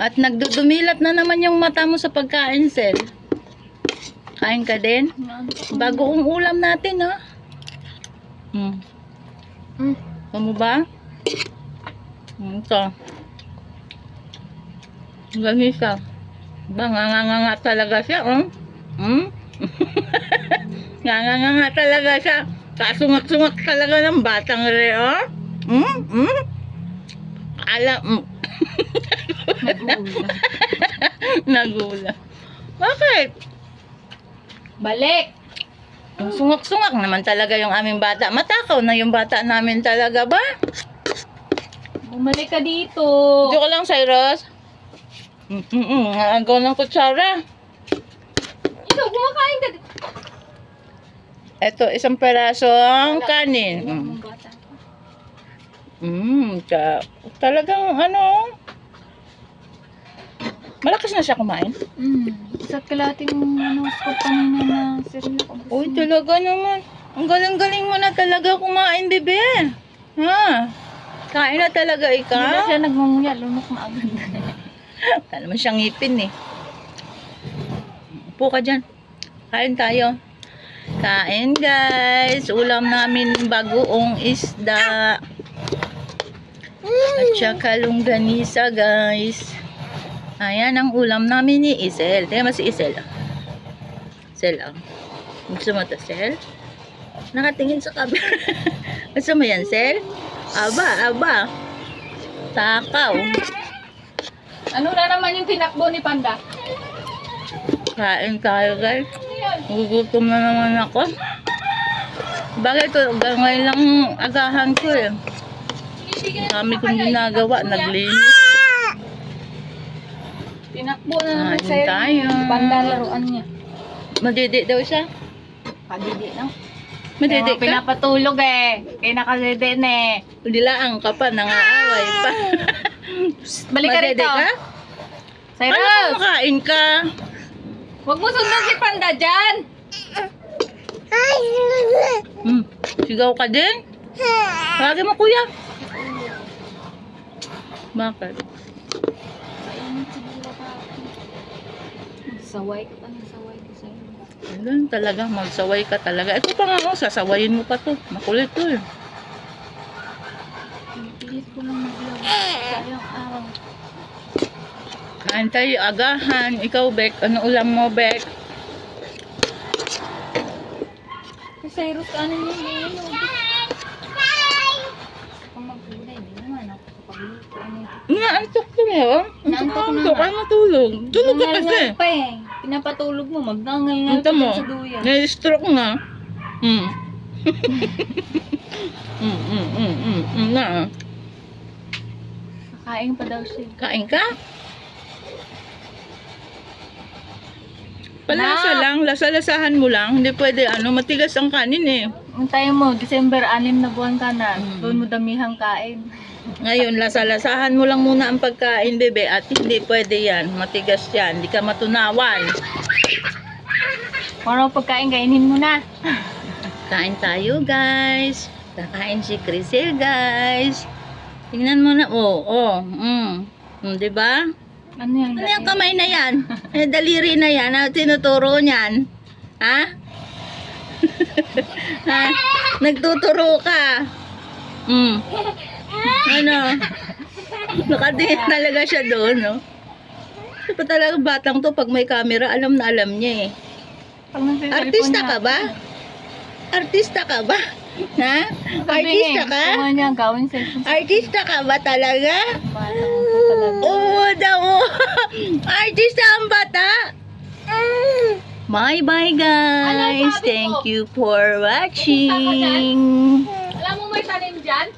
At nagdudumilat na naman yung mata mo sa pagkain, Sel. Kain ka din? Bagoong ulam natin, ha? Hmm. Mm. Ano ba? Hmm, ito. Ganis ka. Ba, nganganga talaga siya, oh. Hmm? nganganga talaga siya. Kasungat-sungat talaga ng batang re, oh. Hmm? Hmm? Alam, hmm. Nagula. Bakit? Balik! Sungak-sungak naman talaga yung aming bata. Matakaw na yung bata namin talaga ba? Bumalik ka dito. Joke lang, Cyrus. Mm-mm, agaw ng kutsara. Ikaw, kumakain ka dito. Ito, isang perasong kanin. Mm. Ang. Mm, ta- talagang ano, malakas na siya kumain. Mm. Sa kalating ano, scoop kanina na cereal ko. Uy, talaga naman. Ang galing-galing mo na talaga kumain, bebe. Ha? Kain na talaga Hindi ba ikaw? siya nagmumuya? Lunok na agad. Wala naman siyang ngipin eh. Upo ka dyan. Kain tayo. Kain guys. Ulam namin bagoong isda. At saka longganisa guys. Ayan ang ulam namin ni Isel. Tingnan mo si Isel. ah. Isel ah. Gusto mo to, Sel? Nakatingin sa camera. Gusto mo yan, Sel? Aba, aba. Takaw. ano na naman yung tinakbo ni Panda? Kain tayo guys. Gugutom na naman ako. Bakit ito? Hanggang ngayon lang agahan ko eh. Kami kong ginagawa. Naglinis. Tinakbo na naman Kain sa'yo. tayo. laruan niya. Madidi daw siya. Kadidi na. Madidi Kaya ka. pinapatulog eh. Kaya nakadidi na eh. Dilaang ka pa. Nangaaway pa. Balik ka Madidi rito. ka? Ano Cyrus! kumakain ka? Huwag mo sundan si Panda dyan! Hmm. Sigaw ka din? Lagi mo kuya. Bakit? Saway ka pa saway ko sa'yo. Ganun talaga. Magsaway ka talaga. Ito pa nga oh. Sasawayin mo pa to. Makulit to eh. Pilit ko lang maglaro. Sayang araw. Kain tayo, agahan. Ikaw, Bek. Ano ulam mo, Bek? Si Cyrus, ano yun? Ano yun? Kung magkulay, di naman ako kapagluto. Ano yun? Inaantok to eh, oh. Inaantok na nga. ay matulog. Tulog ka kasi. Nangangal pa eh. Pinapatulog mo, magngangal-ngal Ito ka mo, sa duyan. na-stroke na. Hmm. mm, mm, mm, mm, mm, na. ah. Kakain pa daw siya. Kain ka? Palasa lang, lasa-lasahan mo lang. Hindi pwede, ano, matigas ang kanin eh. Antayin mo, December 6 na buwan ka na. Mm. Doon mo damihang kain. Ngayon, lasa-lasahan mo lang muna ang pagkain, bebe. At hindi pwede yan. Matigas yan. Hindi ka matunawan. Ano pagkain, kainin mo na. Kain tayo, guys. Kakain si Crisel, guys. Tingnan mo na. Oh, oh. Mm. Mm, 'Di ba? Ano yan? Ano yung kamay na yan? Eh, daliri na yan. Ano tinuturo niyan? Ha? Ha? Nagtuturo ka. Mm. Ano? Nakatingin talaga siya doon, no? Siya pa talaga batang to, pag may camera, alam na alam niya eh. Artista ka ba? Artista ka ba? Ha? Artista ka? Artista ka ba talaga. Oo daw. Artista ang bata. Bye bye guys. Thank you for watching. Alam mo may tanim dyan?